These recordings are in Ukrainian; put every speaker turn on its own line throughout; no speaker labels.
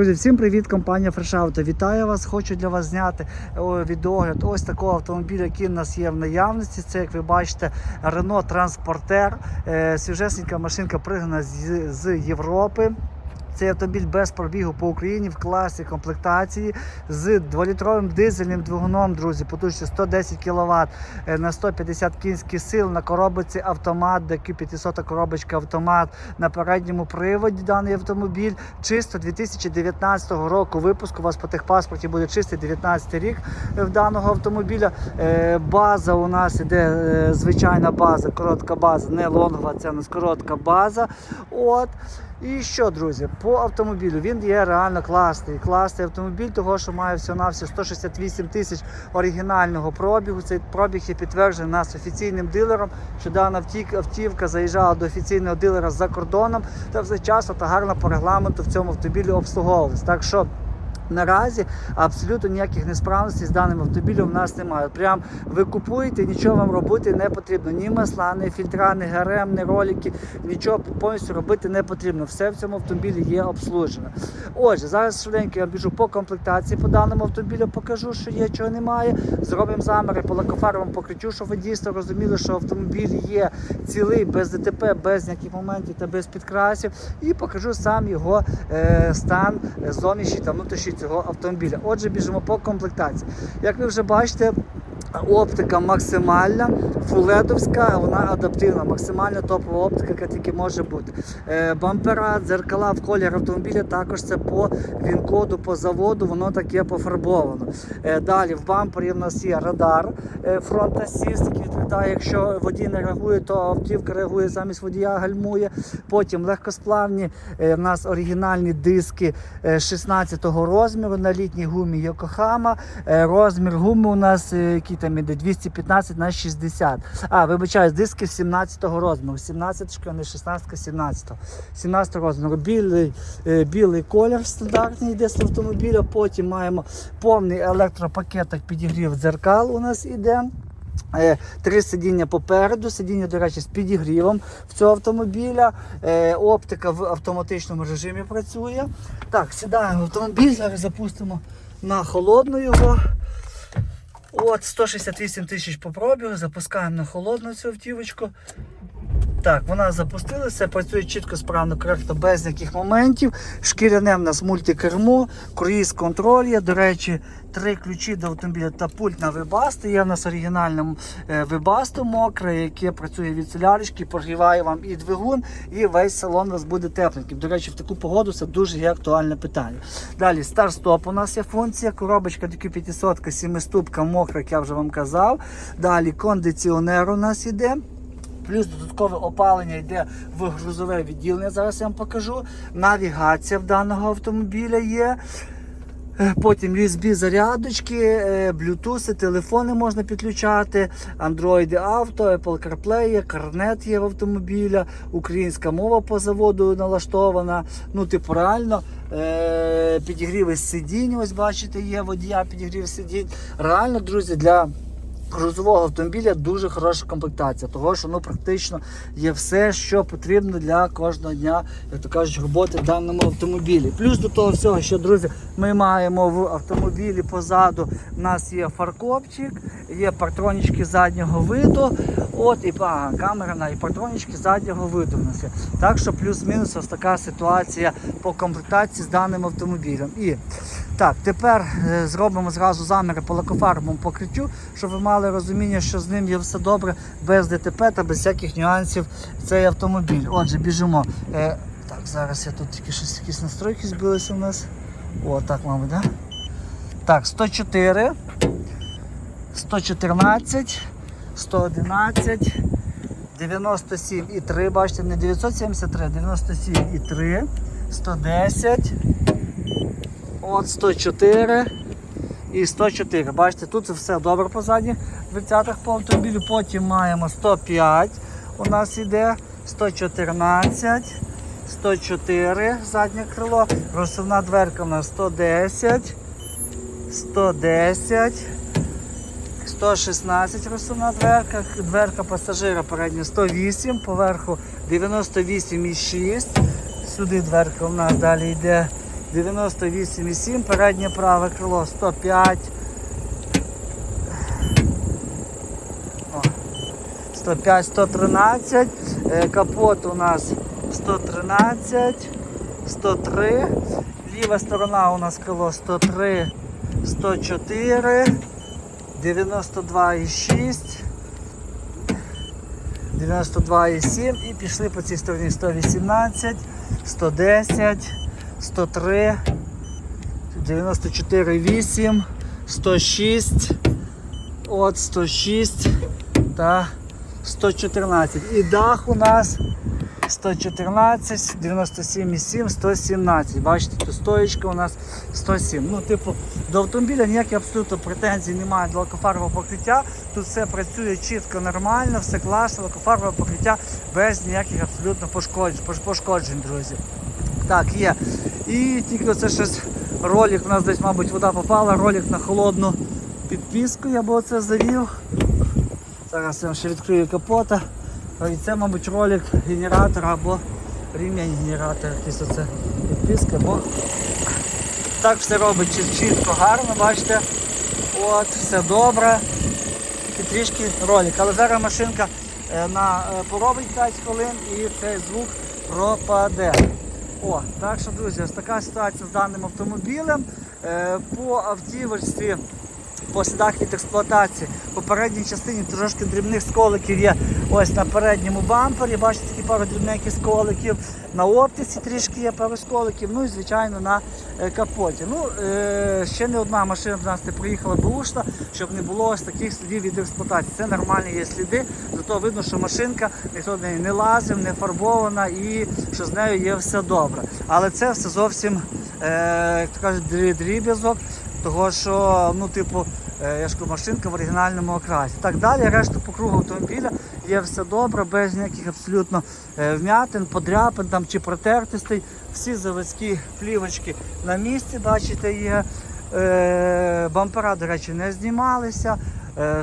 Друзі, всім привіт, компанія Auto. Вітаю вас. Хочу для вас зняти відогляд ось такого автомобіля, який в нас є в наявності. Це, як ви бачите, Renault Transporter. Е, свіжесенька машинка пригнана з Європи. Цей автомобіль без пробігу по Україні в класі комплектації з 2-літровим дизельним двигуном, друзі, потужністю 110 кВт е, на 150 кінських сил на коробці автомат, q 500 коробочка автомат на передньому приводі даний автомобіль. Чисто 2019 року випуску. У вас по техпаспорті буде чистий 19 рік е, в даного автомобіля. Е, База у нас іде звичайна база, коротка база, не лонгова, це у нас коротка база. От. І що, друзі, по автомобілю він є реально класний. Класний автомобіль, того що має всього на все 168 тисяч оригінального пробігу. Цей пробіг є підтверджений нас офіційним дилером, що дана автівка заїжджала до офіційного дилера за кордоном та все часто та гарно по регламенту в цьому автомобілі обслуговувалась. Так що. Наразі абсолютно ніяких несправностей з даним автомобілем в нас немає. Прям ви купуєте, нічого вам робити не потрібно. Ні масла, ні фільтра, ні ГРМ, ні ролики, нічого повністю робити не потрібно. Все в цьому автомобілі є обслужено. Отже, зараз швиденько я біжу по комплектації по даному автомобілю, покажу, що є, чого немає. Зробимо заміри по лакофарбовому покриттю, щоб ви дійсно розуміли, що автомобіль є цілий, без ДТП, без ніяких моментів та без підкрасів. І покажу сам його е, стан зовнішній та внутрішній цього автомобіля. Отже, біжимо по комплектації. Як ви вже бачите, Оптика максимальна, фуледовська, вона адаптивна, максимально топова оптика, яка тільки може бути. Е, бампера, дзеркала в колір автомобіля, також це по він-коду, по заводу, воно таке пофарбовано. Е, далі в бампері в нас є радар е, фронт assist, який відповідає, якщо водій не реагує, то автівка реагує замість водія, гальмує. Потім легкосплавні в нас оригінальні диски е, 16-го розміру на літній гумі Йокохама. Розмір гуми у нас, який там іде 215 на 60. А, вибачаюсь, диски 17-го розміру. 17 а не 16, 17. 17 розміру. Білий, е, білий колір стандартний йде з автомобіля. Потім маємо повний електропакеток підігрів дзеркал у нас іде. Е, Три сидіння попереду, сидіння, до речі, з підігрівом в цього автомобіля. Е, Оптика в автоматичному режимі працює. Так, сідаємо в автомобіль, зараз запустимо на холодну його. От, 168 тисяч по пробігу, запускаємо на холодну цю автівочку. Так, вона запустилася, працює чітко, справно, коректно, без яких моментів. Шкіряне в нас мультикермо, круїз контроль є. До речі, три ключі до автомобіля та пульт на Webasto. Є в нас оригінальному е, Webasto мокре, яке працює від солярочки, прогріває вам і двигун, і весь салон у вас буде тепленьким. До речі, в таку погоду це дуже є актуальне питання. Далі старт-стоп у нас є функція, коробочка DQ500, 7 ступка мокра, як я вже вам казав. Далі кондиціонер у нас іде. Плюс додаткове опалення йде в грузове відділення. Зараз я вам покажу. Навігація в даного автомобіля є. Е, Потім USB зарядочки, е, Bluetooth, телефони можна підключати, Android Auto, Apple CarPlay, є, карнет є в автомобіля, українська мова по заводу налаштована. Ну, типу, реально е, підігріви сидінь, ось бачите, є водія, підігрів сидінь. Реально, друзі, для грузового автомобіля дуже хороша комплектація, того що ну практично є все, що потрібно для кожного дня, як то кажуть, роботи в даному автомобілі. Плюс до того всього, що друзі, ми маємо в автомобілі позаду. У нас є фаркопчик, є партронічки заднього виду. От і ага, камера на і партронічки заднього виду у нас є. Так що плюс-мінус ось така ситуація по комплектації з даним автомобілем. І так, тепер е, зробимо зразу заміри по лакофарбовому покриттю, щоб ви мали розуміння, що з ним є все добре, без ДТП та без всяких нюансів цей автомобіль. Отже, біжимо. Е, так, зараз я тут тільки щось якісь настройки збилися у нас. О, так, мабуть, да? Так, 104, 114, 111, 97,3, бачите, не 973, 97,3, 110. От 104 і 104. Бачите, тут все добре по задніх дверцятах по автомобілю. Потім маємо 105. У нас іде 114, 104 заднє крило. Розсувна дверка у нас 110, 110, 116 розсувна дверка, дверка пасажира передня 108, поверху 98,6. Сюди дверка у нас далі йде 98,7, переднє праве крило 105. 105, 113. Е, Капот у нас 113, 103. Ліва сторона у нас крило 103, 104, 92,6. 92,7 і пішли по цій стороні 118, 110, 103, 94,8, 106, от 106 та 114. І дах у нас 114, 97,7, 117. Бачите, тут стоїчка у нас 107. Ну, типу, до автомобіля ніяких абсолютно претензій немає до лакофарбового покриття. Тут все працює чітко, нормально, все класно, лакофарбове покриття без ніяких абсолютно пошкоджень, пошкоджень, друзі. Так, є. І тільки оце щось ролик, у нас десь, мабуть, вода попала, ролик на холодну підписку, я би оце завів. Зараз я вам ще відкрию капота. І це, мабуть, ролик генератора або рівень генератора, якийсь оце підписка, бо так все робить чітко, гарно, бачите. От, все добре. І трішки ролик. Але зараз машинка е, на, е, поробить 5 хвилин і цей звук пропаде. О, так що, друзі, ось така ситуація з даним автомобілем. Е, По автівочці по слідах від експлуатації. По передній частині трошки дрібних сколиків є ось на передньому бампері. Бачите, такі пару дрібненьких сколиків. На оптиці трішки є пару сколиків, ну і звичайно на е, капоті. Ну, е, ще не одна машина в нас не приїхала бушна, щоб не було ось таких слідів від експлуатації. Це нормальні є сліди, зато видно, що машинка ніхто в не лазив, не фарбована і що з нею є все добре. Але це все зовсім, е, як то кажуть, дрі- дріб'язок. Того що, ну, типу, е, я ж кажу, машинка в оригінальному окрасі. Так далі, решту по кругу автомобіля є все добре, без ніяких абсолютно е, вмятин, подряпин там чи протертостей. Всі заводські плівочки на місці, бачите, є. Е, бампера, до речі, не знімалися.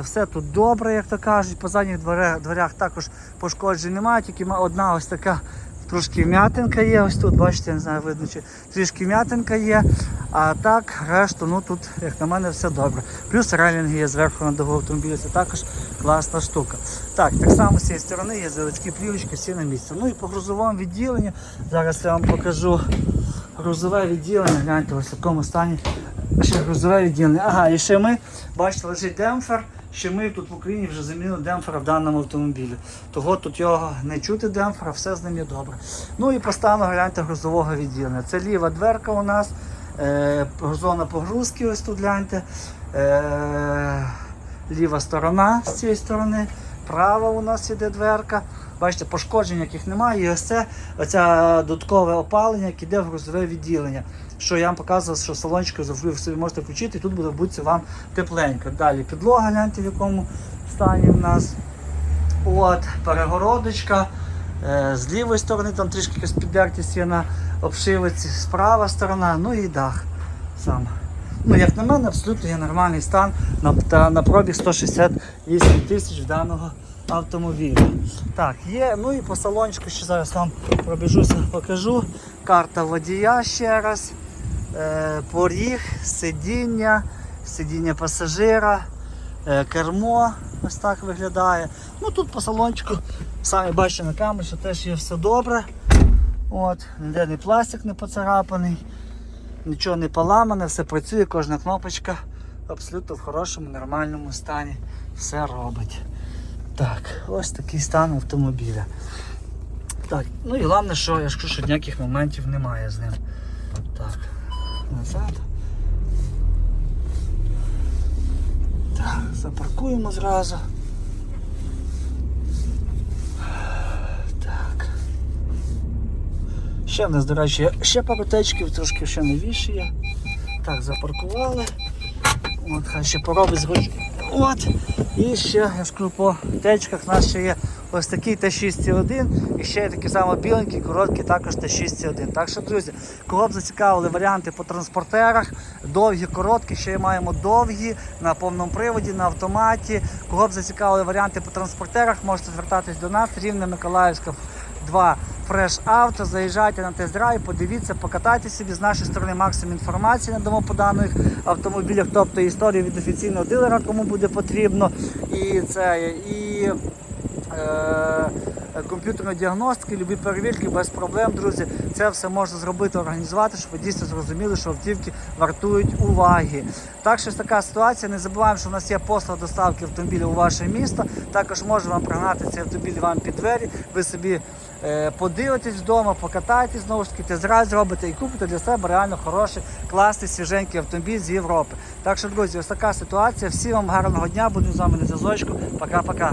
Все тут добре, як то кажуть. По задніх дверях, також пошкоджень немає, тільки одна ось така Трошки м'ятинка є, ось тут, бачите, не знаю, видно, чи трішки м'ятинка є. А так, решту, ну тут, як на мене, все добре. Плюс рейлінги є зверху на догу автомобіля, це також класна штука. Так, так само з цієї сторони є заводські плівочки, всі на місці. Ну і по грузовому відділенню, зараз я вам покажу грузове відділення, гляньте, ось в якому стані ще грузове відділення. Ага, і ще ми, бачите, лежить демпфер. Що ми тут в Україні вже замінили демпфера в даному автомобілі. Того тут його не чути демпфера, все з ним є добре. Ну і по стану гляньте грузового відділення. Це ліва дверка у нас, зона погрузки, ось тут гляньте. Е, ліва сторона з цієї сторони, права у нас іде дверка. Бачите, пошкоджень яких немає. І ось це оця додаткове опалення, яке йде в грузове відділення. Що я вам показував, що салончик ви собі можете включити, і тут буде бути вам тепленько. Далі підлога, гляньте в якому стані в нас. От, перегородочка. Е, з лівої сторони там трішки якась піддертість є на обшивиці, справа сторона, ну і дах сам. Ну, як на мене, абсолютно є нормальний стан на, та, на пробіг 168 тисяч даного автомобіля. Так, є, ну і по салончику ще зараз вам пробіжуся, покажу. Карта водія ще раз. Е, поріг, сидіння, сидіння пасажира, е, кермо ось так виглядає. Ну тут по салончику, самі бачите на камері, що теж є все добре. От, ніде не пластик не поцарапаний, нічого не поламане, все працює, кожна кнопочка абсолютно в хорошому, нормальному стані. Все робить. Так, ось такий стан автомобіля. Так, ну і головне, що я ж кажу, що ніяких моментів немає з ним. Так, назад. Так, запаркуємо зразу. Так. Ще в нас, до речі, ще пару течків, трошки ще новіші є. Так, запаркували. От, хай ще поробить згодом. От. І ще, я ж кажу, по течках у нас ще є ось такий Т6,1 і ще є такий самий біленький, короткий також Т6,1. Так що, друзі, кого б зацікавили варіанти по транспортерах, довгі, короткі, ще маємо довгі на повному приводі, на автоматі. Кого б зацікавили варіанти по транспортерах, можете звертатись до нас, Рівне Миколаївська 2 Fresh Auto. Заїжджайте на тест-драйв, подивіться, покатайте собі з нашої сторони максимум інформації надамо по даних автомобілях, тобто історію від офіційного дилера, кому буде потрібно. І це і. Е, комп'ютерної діагностики, любі перевірки без проблем, друзі. Це все можна зробити, організувати, щоб ви дійсно зрозуміли, що автівки вартують уваги. Так що така ситуація. Не забуваємо, що у нас є послуга доставки автомобіля у ваше місто. Також можемо вам пригнати цей автомобіль вам під двері. Ви собі е, подивитесь вдома, покатаєтесь знову ж таки, тест-драйв зробите і купите для себе реально хороший, класний, свіженький автомобіль з Європи. Так що, друзі, ось така ситуація. Всім вам гарного дня. Будемо з вами на зв'язочку. Пока-пока.